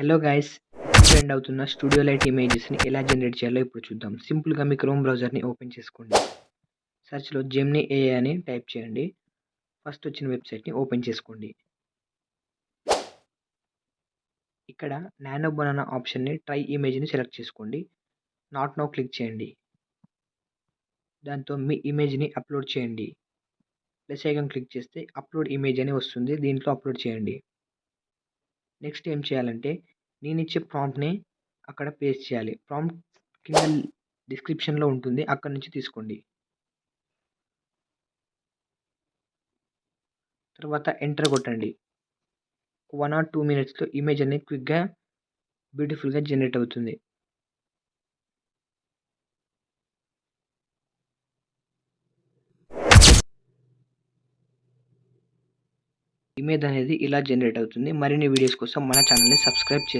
Hello guys trend అవుతున్న studio light ఇమేజెస్ని ఎలా జనరేట్ చేయాలో ఇప్పుడు చూద్దాం. సింపుల్గా మీ క్రోమ్ బ్రౌజర్ని ఓపెన్ చేసుకోండి. సెర్చ్లో జెమ్ని ఏఏ అని టైప్ చేయండి. ఫస్ట్ వచ్చిన వెబ్సైట్ని ఓపెన్ చేసుకోండి. ఇక్కడ నానో బనానా ఆప్షన్ని ట్రై ఇమేజ్ని సెలెక్ట్ చేసుకోండి. నాట్ నో క్లిక్ చేయండి. దాంతో మీ ఇమేజ్ని అప్లోడ్ చేయండి. ప్లస్ ఐకాన్ క్లిక్ చేస్తే అప్లోడ్ ఇమేజ్ అని వస్తుంది. దీంట్లో అప్లోడ్ చేయండి. నెక్స్ట్ ఏం చేయాలంటే నేను ఇచ్చే ప్రాంప్ట్ని అక్కడ పేస్ట్ చేయాలి. ప్రాంప్ట్ కింద డిస్క్రిప్షన్లో ఉంటుంది. అక్కడ నుంచి తీసుకోండి. తర్వాత ఎంటర్ కొట్టండి. వన్ ఆర్ టూ మినిట్స్లో ఇమేజ్ అనేది క్విక్గా బ్యూటిఫుల్గా జనరేట్ అవుతుంది. ఇమేజ్ అనేది ఇలా జనరేట్ అవుతుంది. మరిన్ని వీడియోస్ కోసం మన ఛానల్ని సబ్స్క్రైబ్ చేయండి.